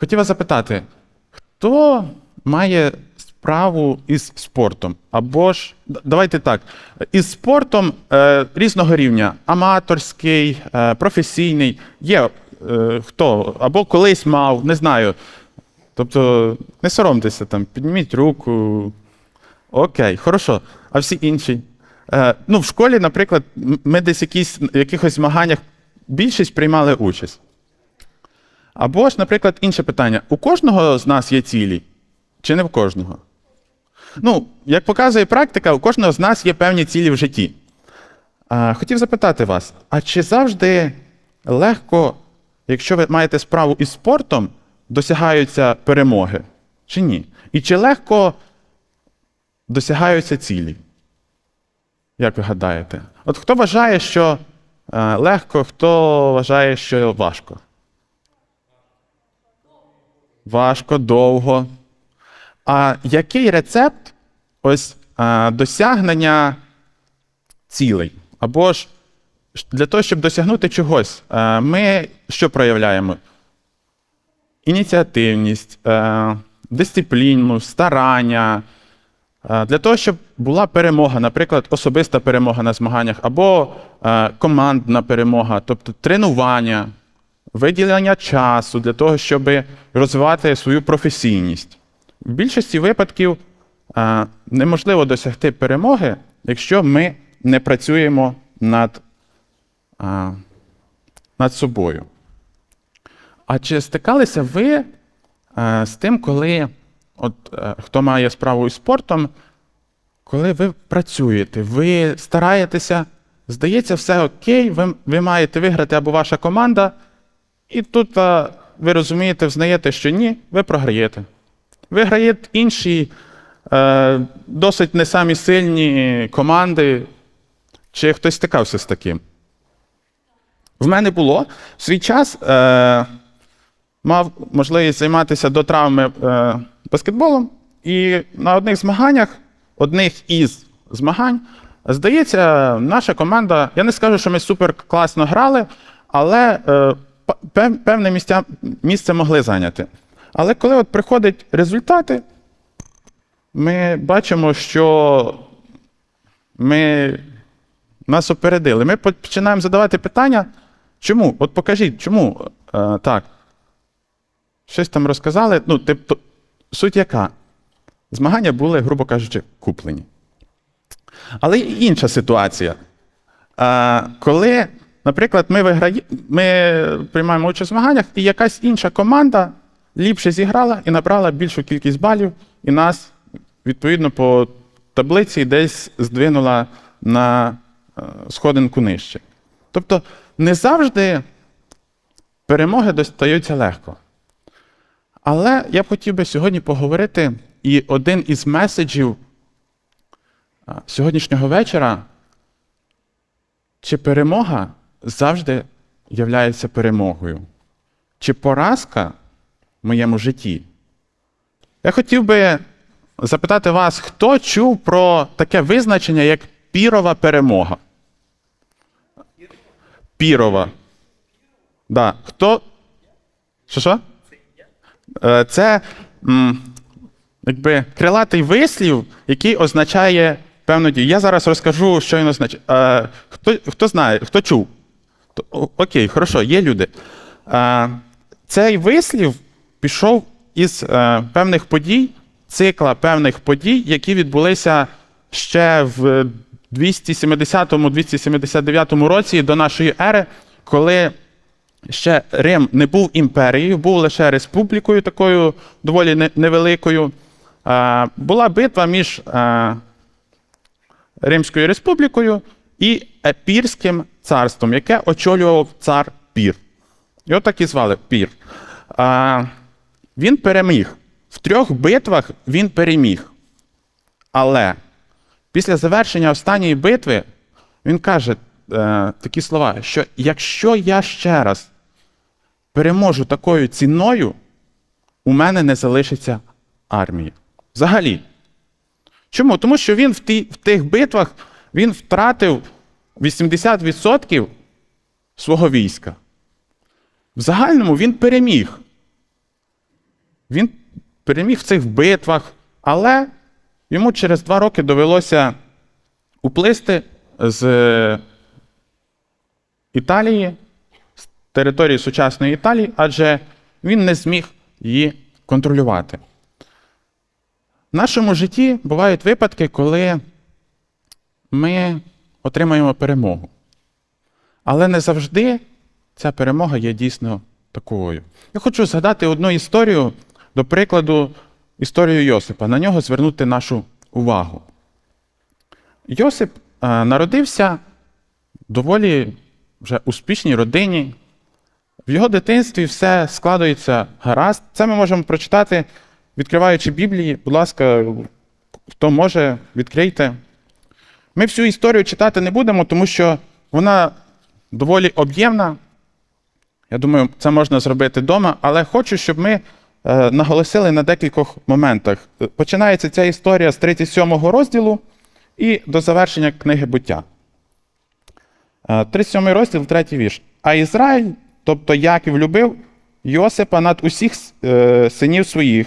Хотів вас запитати, хто має справу із спортом? Або ж, давайте так, із спортом е, різного рівня: аматорський, е, професійний. Є е, хто? Або колись мав, не знаю. Тобто, не соромтеся там, підніміть руку. Окей, хорошо. А всі інші? Е, ну, в школі, наприклад, ми десь якісь, в якихось змаганнях більшість приймали участь. Або ж, наприклад, інше питання: у кожного з нас є цілі? Чи не в кожного? Ну, як показує практика, у кожного з нас є певні цілі в житті. Хотів запитати вас: а чи завжди легко, якщо ви маєте справу із спортом, досягаються перемоги? Чи ні? І чи легко досягаються цілі? Як ви гадаєте? От хто вважає, що е, легко, хто вважає, що важко? Важко, довго. А який рецепт ось досягнення цілей? Або ж для того, щоб досягнути чогось, е, ми що проявляємо? Ініціативність, е, дисципліну, старання. Е, Для того, щоб була перемога, наприклад, особиста перемога на змаганнях, або командна перемога, тобто тренування, виділення часу для того, щоб розвивати свою професійність. В більшості випадків е, неможливо досягти перемоги, якщо ми не працюємо над, е, над собою. А чи стикалися ви е, з тим, коли от, хто має справу із спортом, коли ви працюєте, ви стараєтеся, здається, все окей, ви, ви маєте виграти або ваша команда, і тут ви розумієте, взнаєте, що ні, ви програєте. Виграють інші е, досить не самі сильні команди. Чи хтось стикався з таким? В мене було в свій час. Е, мав можливість займатися до травми е, баскетболом, і на одних змаганнях, одних із змагань, здається, наша команда, я не скажу, що ми супер класно грали, але е, певне місця, місце могли зайняти. Але коли от приходять результати, ми бачимо, що ми нас опередили. Ми починаємо задавати питання, чому? От покажіть, чому е, так? щось там розказали. Ну, тобто, суть яка? Змагання були, грубо кажучи, куплені. Але інша ситуація. А, коли, наприклад, ми, виграє... ми приймаємо участь в змаганнях, і якась інша команда ліпше зіграла і набрала більшу кількість балів, і нас, відповідно, по таблиці десь здвинула на е, сходинку нижче. Тобто, не завжди перемоги достаються легко. Але я б хотів би сьогодні поговорити, і один із меседжів сьогоднішнього вечора, чи перемога завжди являється перемогою, чи поразка в моєму житті. Я хотів би запитати вас, хто чув про таке визначення, як пірова перемога? Пірова. Да. Хто? Що що? Е, Це якби крилатий вислів, який означає певну дію. Я зараз розкажу, що він означає. Е, Хто, хто знає, хто чув? То- Окей, хорошо, є люди. Е, Цей вислів пішов із е, певних подій, цикла певних подій, які відбулися ще в 270-279 році до нашої ери, коли ще Рим не був імперією, був лише республікою, такою доволі невеликою. Е, Була битва між е, Римською республікою і Епірським царством, яке очолював цар Пір. Його так і звали Пір. Е, Він переміг. В трьох битвах він переміг. Але після завершення останньої битви він каже е, такі слова, що якщо я ще раз переможу такою ціною, у мене не залишиться армії. Взагалі. Чому? Тому що він в, ті, в тих битвах він втратив 80% свого війська. В загальному він переміг. Він переміг в цих битвах, але йому через два роки довелося уплисти з Італії, з території сучасної Італії, адже він не зміг її контролювати. В нашому житті бувають випадки, коли ми отримаємо перемогу. Але не завжди ця перемога є дійсно такою. Я хочу згадати одну історію, до прикладу, історію Йосипа. На нього звернути нашу увагу. Йосип е, народився в доволі вже успішній родині. В його дитинстві все складається гаразд. Це ми можемо прочитати, відкриваючи Біблії. Будь ласка, хто може, відкрийте. Ми всю історію читати не будемо, тому що вона доволі об'ємна. Я думаю, це можна зробити вдома, але хочу, щоб ми е, наголосили на декількох моментах. Е, Починається ця історія з 37 розділу і до завершення книги буття. Е, 37 розділ, третій вірш. А Ізраїль, тобто Яків, любив Йосипа над усіх е, синів своїх,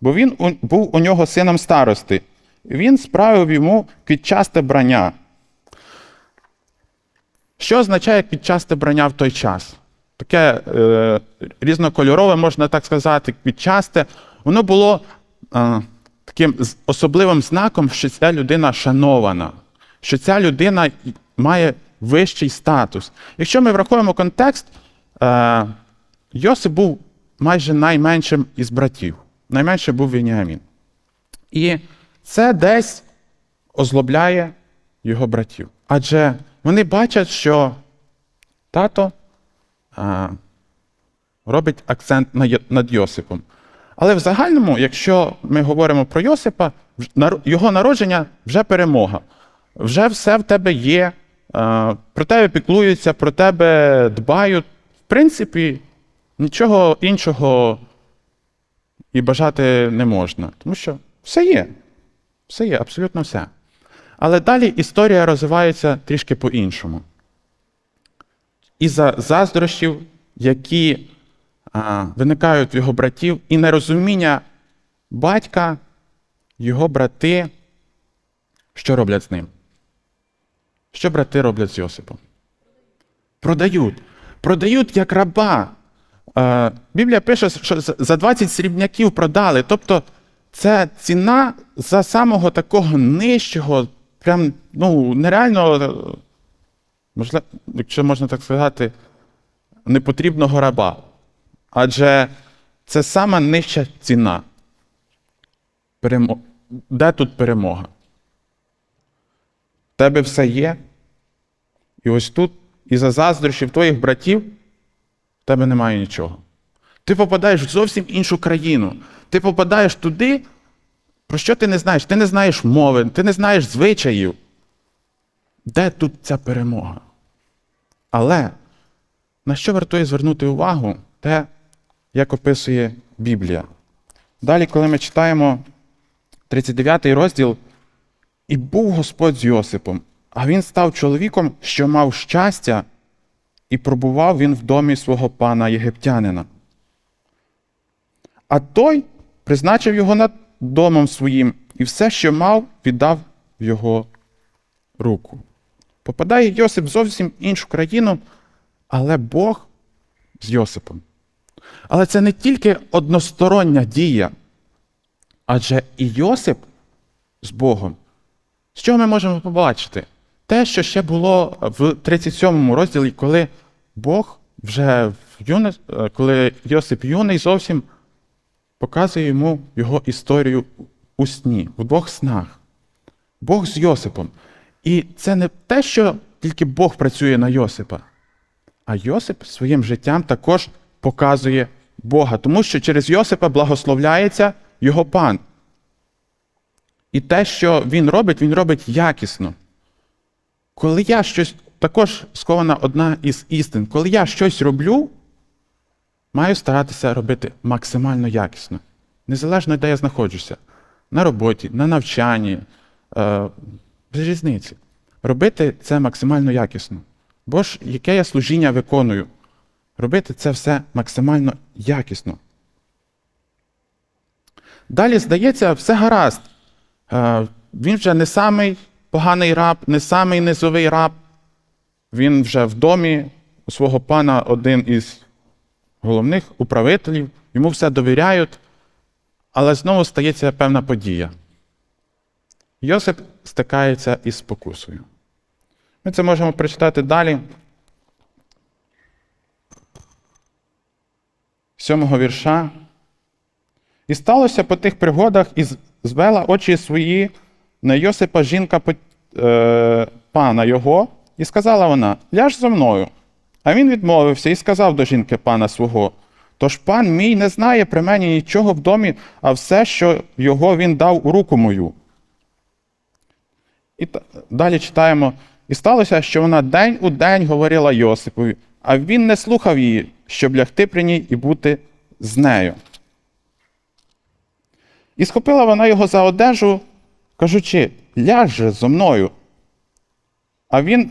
бо він був у нього сином старости. Він справив йому квітчасте брання. Що означає квітчасте брання в той час? Таке е, різнокольорове, можна так сказати, квітчасте. Воно було е, таким особливим знаком, що ця людина шанована, що ця людина має вищий статус. Якщо ми врахуємо контекст, е, Йосип був майже найменшим із братів. Найменше був Веніамін. І це десь озлобляє його братів. Адже вони бачать, що тато а, робить акцент над Йосипом. Але в загальному, якщо ми говоримо про Йосипа, його народження вже перемога. Вже все в тебе є, про тебе піклуються, про тебе дбають. В принципі, нічого іншого і бажати не можна. Тому що все є. Все є, абсолютно все. Але далі історія розвивається трішки по-іншому. Із-за заздрощів, які а, виникають в його братів, і нерозуміння батька, його брати, що роблять з ним? Що брати роблять з Йосипом? Продають. Продають як раба. Біблія пише, що за 20 срібняків продали. Тобто це ціна за самого такого нижчого, прям ну, нереально, можливо, якщо можна так сказати, непотрібного раба. Адже це сама нижча ціна. Перемо... Де тут перемога? В тебе все є. І ось тут, і за заздрощів твоїх братів, в тебе немає нічого. Ти попадаєш в зовсім іншу країну. Ти попадаєш туди, про що ти не знаєш? Ти не знаєш мови, ти не знаєш звичаїв. Де тут ця перемога? Але на що вартує звернути увагу, те, як описує Біблія. Далі, коли ми читаємо 39 розділ, і був Господь з Йосипом, а він став чоловіком, що мав щастя, і пробував він в домі свого пана єгиптянина. А той призначив його над домом своїм, і все, що мав, віддав в його руку. Попадає Йосип зовсім іншу країну, але Бог з Йосипом. Але це не тільки одностороння дія, адже і Йосип з Богом. З чого ми можемо побачити? Те, що ще було в 37 розділі, коли Бог вже в юне, е, коли Йосип юний зовсім показує йому його історію у сні, в двох снах. Бог з Йосипом. І це не те, що тільки Бог працює на Йосипа, а Йосип своїм життям також показує Бога, тому що через Йосипа благословляється його пан. І те, що він робить, він робить якісно. Коли я щось, також схована одна із істин, коли я щось роблю, маю старатися робити максимально якісно. Незалежно, де я знаходжуся. На роботі, на навчанні, е, без різниці. Робити це максимально якісно. Бо ж яке я служіння виконую? Робити це все максимально якісно. Далі, здається, все гаразд. Е, Він вже не самий поганий раб, не самий низовий раб. Він вже в домі у свого пана один із головних управителів, йому все довіряють, але знову стається певна подія. Йосип стикається із спокусою. Ми це можемо прочитати далі. Сьомого вірша. І сталося по тих пригодах, і звела очі свої на Йосипа жінка е, пана його, і сказала вона: Ляж зо мною. А він відмовився і сказав до жінки пана свого: Тож пан мій не знає при мені нічого в домі, а все, що його він дав у руку мою. І далі читаємо. І сталося, що вона день у день говорила Йосипові, а він не слухав її, щоб лягти при ній і бути з нею. І схопила вона його за одежу, кажучи, ляж же зо мною. А він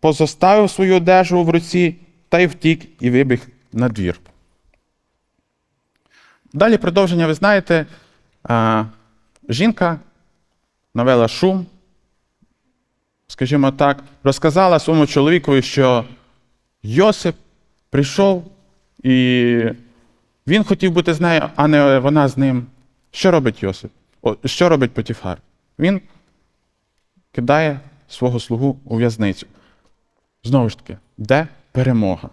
позоставив свою одежу в руці та й втік і вибіг на двір. Далі продовження, ви знаєте, жінка навела шум, скажімо так, розказала своєму чоловікові, що Йосип прийшов і він хотів бути з нею, а не вона з ним. Що робить Йосип? Що робить Потіфар? Він кидає свого слугу у в'язницю. Знову ж таки, де перемога?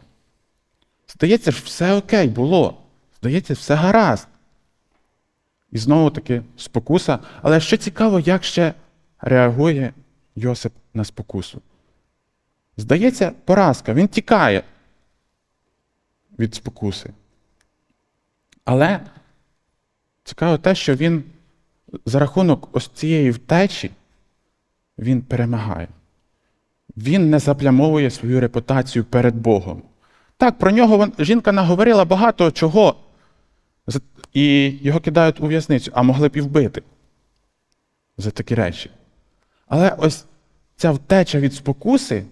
Здається, ж, все окей було. Здається, все гаразд. І знову таки спокуса. Але що цікаво, як ще реагує Йосип на спокусу. Здається, поразка, він тікає від спокуси. Але цікаво те, що він за рахунок ось цієї втечі він перемагає. Він не заплямовує свою репутацію перед Богом. Так, про нього жінка наговорила багато чого, і його кидають у в'язницю, а могли б і вбити за такі речі. Але ось ця втеча від спокуси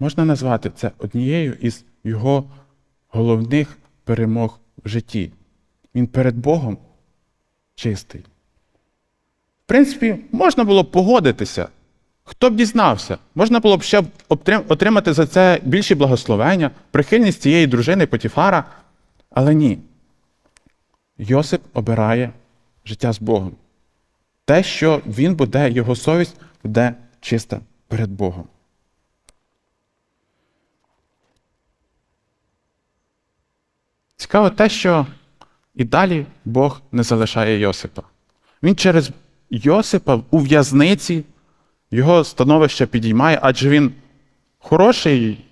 можна назвати це однією із його головних перемог в житті. Він перед Богом чистий. В принципі, можна було погодитися. Хто б дізнався? Можна було б ще отримати за це більші благословення, прихильність цієї дружини Потіфара. Але ні. Йосип обирає життя з Богом. Те, що він буде, його совість буде чиста перед Богом. Цікаво те, що і далі Бог не залишає Йосипа. Він через Йосипа у в'язниці його становище підіймає, адже він хороший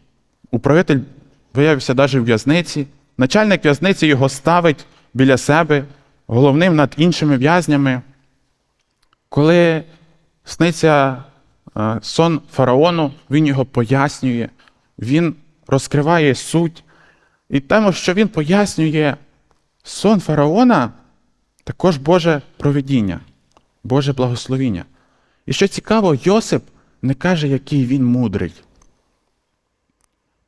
управитель виявився навіть у в'язниці. Начальник в'язниці його ставить біля себе, головним над іншими в'язнями. Коли сниться е, сон фараону, він його пояснює, він розкриває суть. І тому, що він пояснює сон фараона, також Боже провидіння, Боже благословіння. І що цікаво, Йосип не каже, який він мудрий.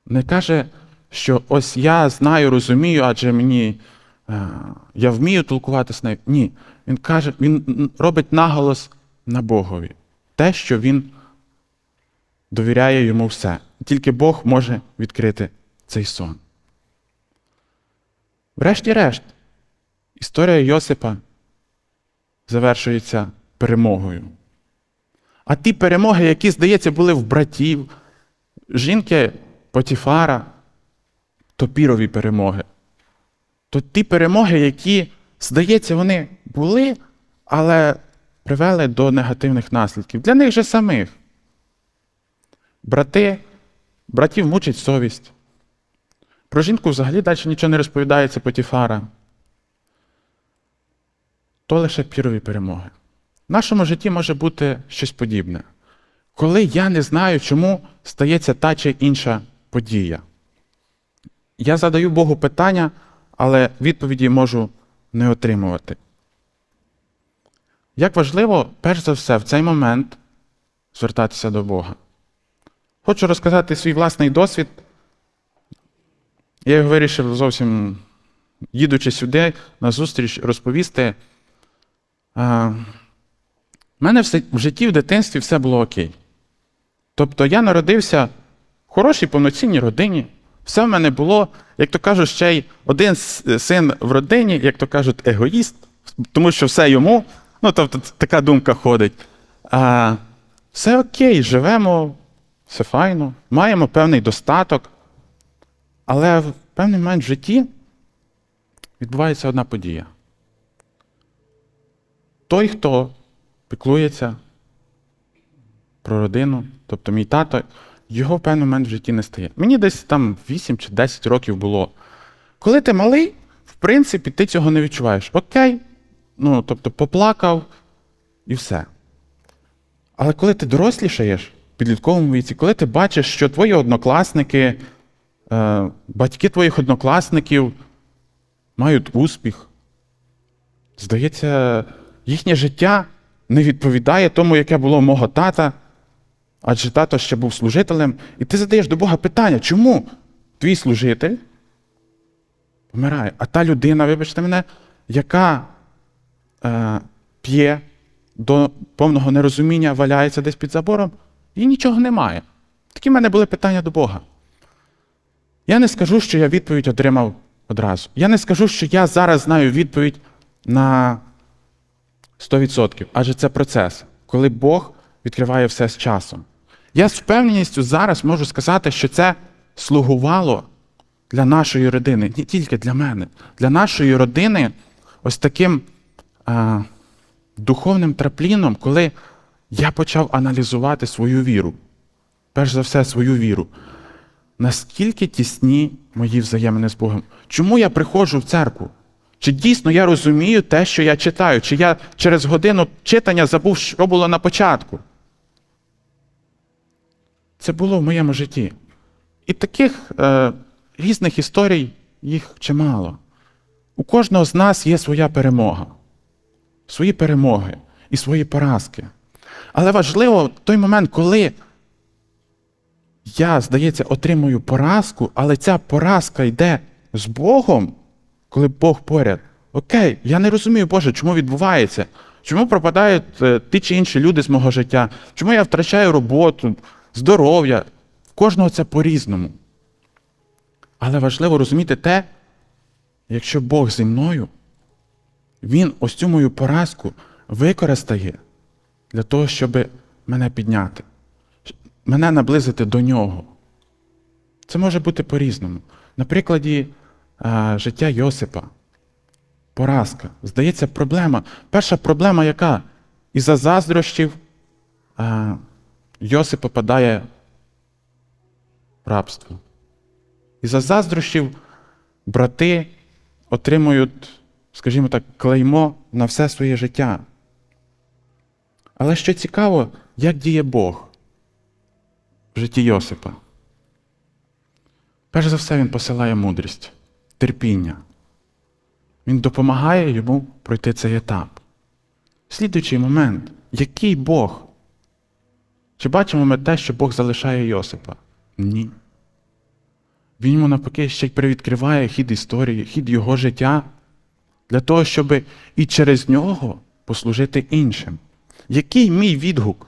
Не каже, що ось я знаю, розумію, адже мені е, я вмію толкувати з нею. Ні. Він каже, він робить наголос на Богові. Те, що він довіряє йому все. Тільки Бог може відкрити цей сон. Врешті-решт, історія Йосипа завершується перемогою. А ті перемоги, які, здається, були в братів, жінки Потіфара, то пірові перемоги. То ті перемоги, які, здається, вони були, але привели до негативних наслідків. Для них же самих. Брати, братів мучить совість. Про жінку взагалі далі нічого не розповідається Потіфара. То лише пірові перемоги. В нашому житті може бути щось подібне. Коли я не знаю, чому стається та чи інша подія. Я задаю Богу питання, але відповіді можу не отримувати. Як важливо, перш за все, в цей момент звертатися до Бога. Хочу розказати свій власний досвід. Я його вирішив зовсім їдучи сюди на зустріч розповісти. В мене в житті в дитинстві все було окей. Тобто я народився в хорошій повноцінній родині. Все в мене було, як то кажуть, ще й один син в родині, як то кажуть, егоїст, тому що все йому. Ну, тобто, така думка ходить. А, все окей, живемо, все файно, маємо певний достаток. Але в певний момент в житті відбувається одна подія. Той, хто піклується про родину, тобто мій тато, його в певний момент в житті не стає. Мені десь там 8 чи 10 років було. Коли ти малий, в принципі, ти цього не відчуваєш. Окей, ну, тобто поплакав і все. Але коли ти дорослішаєш в підлітковому віці, коли ти бачиш, що твої однокласники, е, батьки твоїх однокласників мають успіх, здається, їхнє життя не відповідає тому, яке було мого тата, адже тато ще був служителем, і ти задаєш до Бога питання, чому твій служитель помирає, а та людина, вибачте мене, яка е, п'є до повного нерозуміння, валяється десь під забором, і нічого немає. Такі в мене були питання до Бога. Я не скажу, що я відповідь отримав одразу. Я не скажу, що я зараз знаю відповідь на 100%, адже це процес, коли Бог відкриває все з часом. Я з впевненістю зараз можу сказати, що це слугувало для нашої родини, не тільки для мене, для нашої родини ось таким а, духовним трапліном, коли я почав аналізувати свою віру. Перш за все, свою віру. Наскільки тісні мої взаємини з Богом? Чому я приходжу в церкву? Чи дійсно я розумію те, що я читаю? Чи я через годину читання забув, що було на початку? Це було в моєму житті. І таких е, різних історій їх чимало. У кожного з нас є своя перемога, свої перемоги і свої поразки. Але важливо той момент, коли я, здається, отримую поразку, але ця поразка йде з Богом, коли Бог поряд. Окей, я не розумію, Боже, чому відбувається? Чому пропадають е, ті чи інші люди з мого життя? Чому я втрачаю роботу, здоров'я? Кожного це по-різному. Але важливо розуміти те, якщо Бог зі мною, Він ось цю мою поразку використає для того, щоб мене підняти, мене наблизити до нього. Це може бути по-різному. На прикладі а, життя Йосипа. Поразка. Здається, проблема. Перша проблема яка? Із-за заздрощів а, Йосип попадає в рабство. Із-за заздрощів брати отримують, скажімо так, клеймо на все своє життя. Але що цікаво, як діє Бог в житті Йосипа. Перш за все, він посилає мудрість, терпіння. Він допомагає йому пройти цей етап. Слідуючий момент, який Бог? Чи бачимо ми те, що Бог залишає Йосипа? Ні. Він йому навпаки ще й привідкриває хід історії, хід його життя, для того, щоб і через нього послужити іншим. Який мій відгук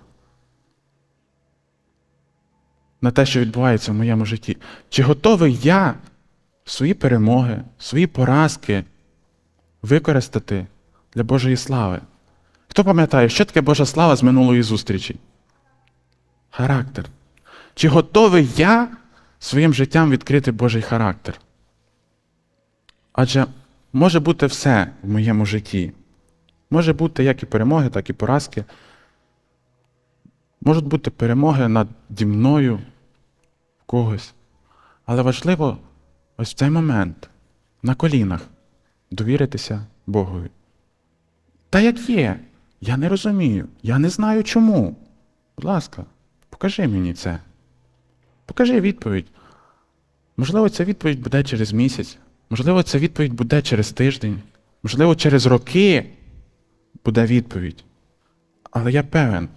на те, що відбувається в моєму житті? Чи готовий я свої перемоги, свої поразки використати для Божої слави? Хто пам'ятає, що таке Божа слава з минулої зустрічі? Характер. Чи готовий я своїм життям відкрити Божий характер? Адже може бути все в моєму житті. Може бути як і перемоги, так і поразки. Можуть бути перемоги наді мною в когось. Але важливо ось в цей момент на колінах довіритися Богові. Та як є, я не розумію, я не знаю чому. Будь ласка, покажи мені це. Покажи відповідь. Можливо, ця відповідь буде через місяць, можливо, ця відповідь буде через тиждень, можливо, через роки буде відповідь. Але я певен,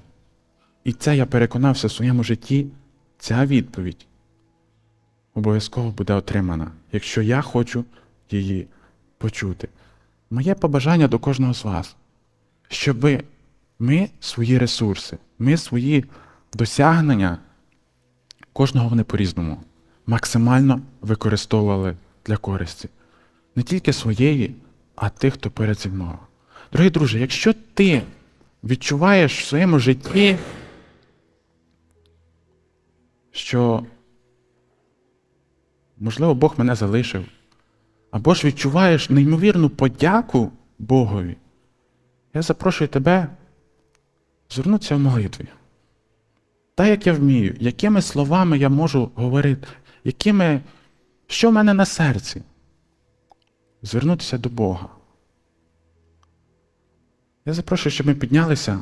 і це я переконався в своєму житті, ця відповідь обов'язково буде отримана, якщо я хочу її почути. Моє побажання до кожного з вас, щоб ми свої ресурси, ми свої досягнення, кожного вони по-різному, максимально використовували для користі. Не тільки своєї, а тих, хто перед зі мною. Дорогі друже, якщо ти відчуваєш в своєму житті, що, можливо, Бог мене залишив, або ж відчуваєш неймовірну подяку Богові, я запрошую тебе звернутися в молитві. Так, як я вмію, якими словами я можу говорити, якими, що в мене на серці, звернутися до Бога. Я запрошую, щоб ми піднялися.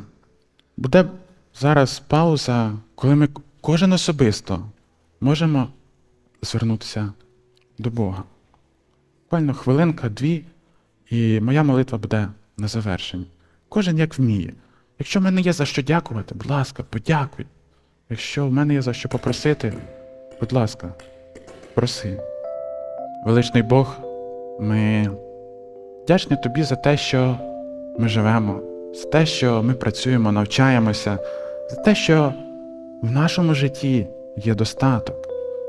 Буде зараз пауза, коли ми кожен особисто можемо звернутися до Бога. Буквально хвилинка, дві, і моя молитва буде на завершенні. Кожен як вміє. Якщо в мене є за що дякувати, будь ласка, подякуй. Якщо в мене є за що попросити, будь ласка, проси. Величний Бог, ми вдячні тобі за те, що ми живемо, за те, що ми працюємо, навчаємося, за те, що в нашому житті є достаток,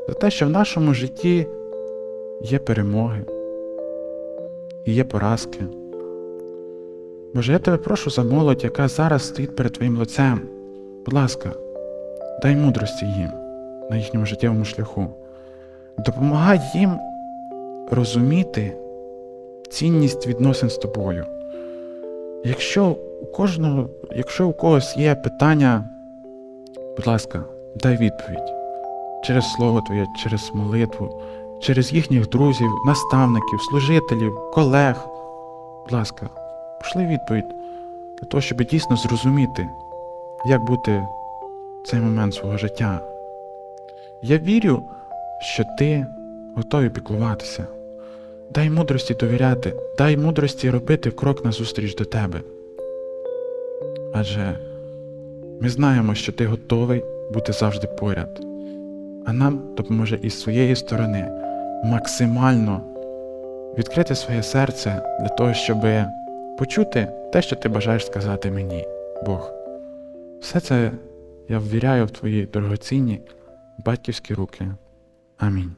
за те, що в нашому житті є перемоги і є поразки. Боже, я тебе прошу за молодь, яка зараз стоїть перед Твоїм лицем. Будь ласка, дай мудрості їм на їхньому життєвому шляху. Допомагай їм розуміти цінність відносин з тобою. Якщо у кожного, якщо у когось є питання, будь ласка, дай відповідь через слово Твоє, через молитву, через їхніх друзів, наставників, служителів, колег. Будь ласка, пошли відповідь для того, щоб дійсно зрозуміти, як бути в цей момент свого життя. Я вірю, що ти готовий піклуватися. Дай мудрості довіряти, дай мудрості робити крок назустріч до тебе. Адже ми знаємо, що ти готовий бути завжди поряд, а нам допоможе із своєї сторони максимально відкрити своє серце для того, щоб почути те, що ти бажаєш сказати мені, Бог. Все це я ввіряю в твої дорогоцінні батьківські руки. Амінь.